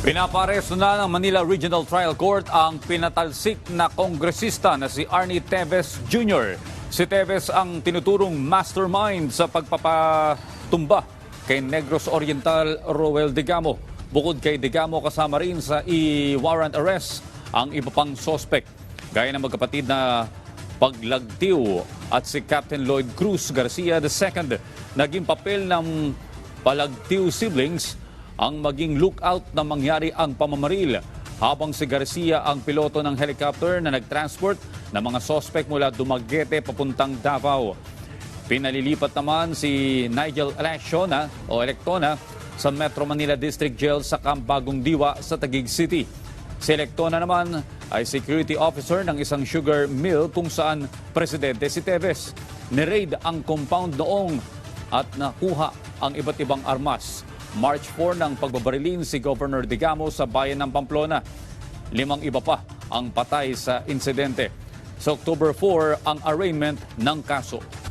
Pinaparesto na ng Manila Regional Trial Court ang pinatalsik na kongresista na si Arnie Teves Jr. Si Teves ang tinuturong mastermind sa pagpapatumba kay Negros Oriental Roel Digamo. Bukod kay Digamo kasama rin sa i-warrant arrest ang iba pang sospek. Gaya ng magkapatid na paglagtiw at si Captain Lloyd Cruz Garcia II naging papel ng palagtiw siblings ang maging lookout na mangyari ang pamamaril habang si Garcia ang piloto ng helicopter na nagtransport ng mga sospek mula Dumaguete papuntang Davao. Pinalilipat naman si Nigel Elecciona o Electona sa Metro Manila District Jail sa Campagong Diwa sa Taguig City. Si Electona naman ay security officer ng isang sugar mill kung saan presidente si Teves. Niraid ang compound noong at nakuha ang iba't ibang armas. March 4 ng pagbabarilin si Governor Digamo sa bayan ng Pamplona. Limang iba pa ang patay sa insidente. Sa October 4 ang arraignment ng kaso.